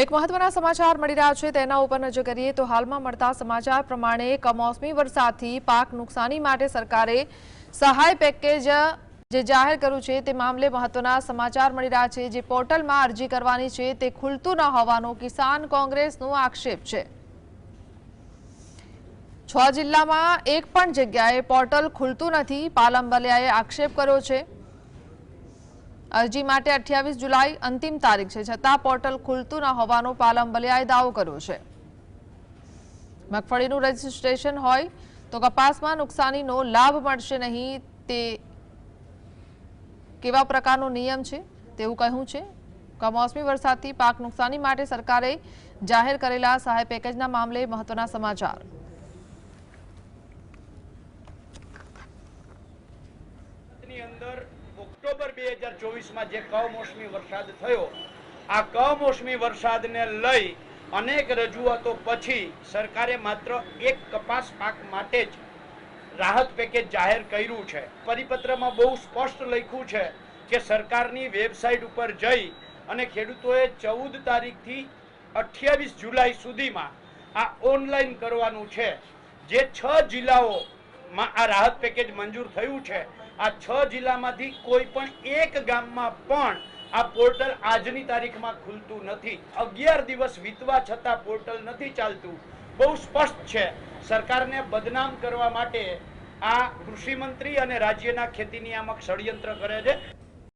એક મહત્વના સમાચાર મળી રહ્યા છે. તેના ઉપર નજર કરીએ તો હાલમાં મળતા સમાચાર પ્રમાણે કમોસમી વરસાદથી પાક નુકસાની માટે સરકારે સહાય પેકેજ જે જાહેર કર્યું છે તે મામલે મહત્વના સમાચાર મળી રહ્યા છે. જે પોર્ટલમાં અરજી કરવાની છે તે ખુલતું ન હોવાનો કિસાન કોંગ્રેસનો આક્ષેપ છે. છ જિલ્લામાં એક પણ જગ્યાએ પોર્ટલ ખુલતું નથી. પાલમ આક્ષેપ કર્યો છે. અરજી માટે અઠ્યાવીસ જુલાઈ અંતિમ તારીખ છે. છતાં પોર્ટલ ખુલતું ન હોવાનો પાલમ બલિયાએ દાવો કર્યો છે. મગફળીનું રજીસ્ટ્રેશન હોય તો કપાસમાં નુકસાનીનો લાભ મળશે નહીં. તે કેવા પ્રકારનો નિયમ છે તેવું કહ્યું છે. કમોસમી વરસાદથી પાક નુકસાની માટે સરકારે જાહેર કરેલા સહાય પેકેજના મામલે મહત્વના સમાચાર. અંદર ઓક્ટોબર બે હજાર ચોવીસમાં જે કમોસમી વરસાદ થયો, આ કમોસમી વરસાદને લઈ અનેક રજૂઆતો પછી સરકારે માત્ર એક કપાસ પાક માટે જ રાહત પેકેજ જાહેર કર્યું છે. પરિપત્રમાં બહુ સ્પષ્ટ લખ્યું છે કે સરકારની વેબસાઇટ ઉપર જઈ અને ખેડૂતોએ ચૌદ તારીખથી અઠ્યાવીસ જુલાઈ સુધીમાં આ ઓનલાઈન કરવાનું છે. જે છ જિલ્લાઓમાં આ રાહત પેકેજ મંજૂર થયું છે. આ છ જિલ્લામાંથી કોઈ પણ એક ગામમાં પણ આ પોર્ટલ આજની તારીખમાં ખુલતું નથી. અગિયાર દિવસ વીતવા છતાં પોર્ટલ નથી ચાલતું. બહુ સ્પષ્ટ છે. સરકારને બદનામ કરવા માટે આ કૃષિ મંત્રી અને રાજ્યના ખેતી નિયામક ષડયંત્ર કરે છે.